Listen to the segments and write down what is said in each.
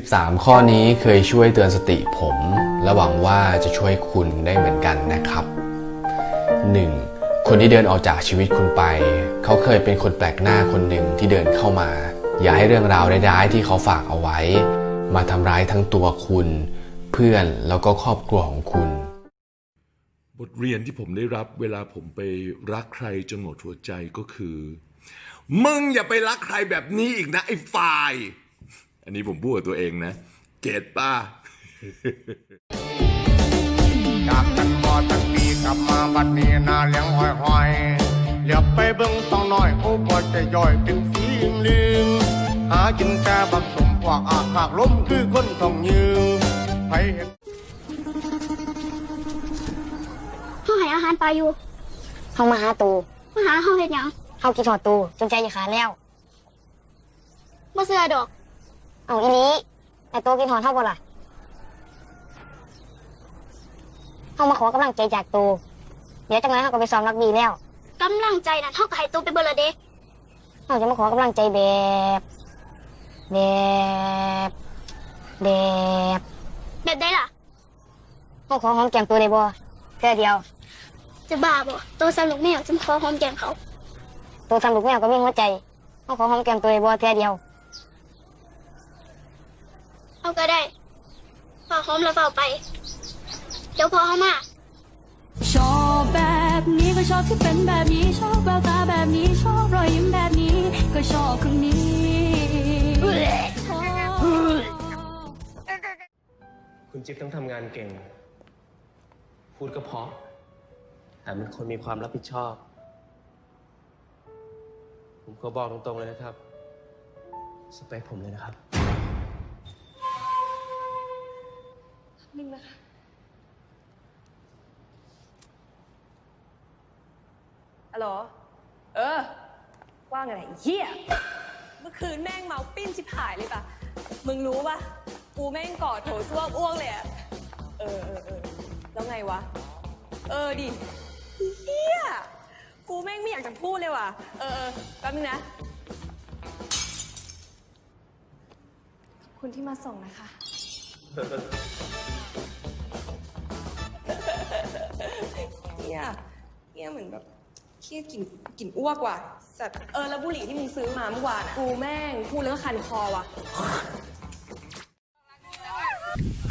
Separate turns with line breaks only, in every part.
13 ข้อนี้เคยช่วยเตือนสติผม และหวังว่าจะช่วยคุณได้เหมือนกันนะครับ 1. คนที่เดินออกจากชีวิตคุณไป เขาเคยเป็นคนแปลกหน้าคนหนึ่งที่เดินเข้ามา อย่าให้เรื่องราวร้ายๆที่เขาฝากเอาไว้ มาทำร้ายทั้งตัวคุณ เพื่อนแล้วก็ครอบครัวของคุณ
บทเรียนที่ผมได้รับเวลาผมไปรักใครจนหมดหัวใจก็คือ มึงอย่าไปรักใครแบบนี้อีกนะไอ้ฝ่าย อันนี้ผมพูดกับตัวเองนะ เกตป้า
จากกันมาตั้งปีกลับมาบัดนี้หนาเลี้ยงห้อยห้อยเหลียบไปเบิ่งต้องน้อย โอ้บ่จะย่อยเป็นสีลิงหากินแต่บักสมพวกอากหากล้มคือคนต้องยืงไปเห็น
เขาให้อาหารปลาอยู่
เข้ามาหาตู
มาหาเขาเห็นหยัง
เข้ากินหอดตูจนใจจะขาดแล้ว
บ่เสือดอก
เอาอีนี้ไอโตกินหอดเท่าบ่ล่ะเข้ามาขอกำลังใจจากตูเดี๋ยวจังไรเขาก็ไปซ้อมรักบีแล้ว
กำลังใจนั่นเขาก็ให้ตัวไปเบิดละเด้
เขาจะมาขอกำลังใจแบบแบบแบบ
แบบได้ล่ะ
เขาขอหอมแก้มตัวได้บ่แค่เดียว
จะบ้าบ่ตัวสนุกแมวจะมาขอหอมแก้มเขา
ตัวทำลูกแมวก็มีหัวใจเขาขอหอมแก้มตัวได้บ่แค่เดียว
เอาก็ได้พอหอมแล้วเฝ้าไป เดี๋ยวพอเขามา
ชอบแบบนี้ก็ชอบที่เป็นแบบนี้ ชอบแววตาแบบนี้ ชอบรอยยิ้มแบบนี้ ก็ชอบคนนี้ชอบ
คุณจิ๊บต้องทำงานเก่ง พูดก็เพราะแถมเป็นคนมีความรับผิดชอบ ผมขอบอกตรงๆเลยนะครับ สเปคผมเลยนะครับ
นึงนะคะ ฮัลโหลเออ ว่างอะไรเฮียเมื่อคืนแม่งเมาปิ้นชิบหายเลยปะมึงรู้ปะกูแม่งกอดโถส้วมอ้วกเลยอะเออเออเออแล้วไงวะ เออดิเฮียกูแม่งไม่อยากจะพูดเลยว่ะ เออเออแป๊บนึงนะ ขอบคุณที่มาส่งนะคะ เฮียเฮียเหมือนแบบ ที่กลิ่นกลิ่นอ้วกว่ะสัตว์เออแล้วบุหรี่ที่มึงซื้อมาเมื่อวานอะกูแม่งพูดแล้วก็คันคอว่ะ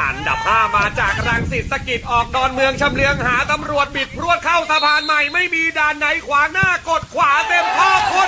อันดับ 5 มาจากรังสิตสกิดออกดอนเมืองชำเลืองหาตำรวจบิดพรวดเข้าสะพานใหม่ไม่มีด่านไหนขวางหน้ากดขวาเต็มข้อคนพ่อค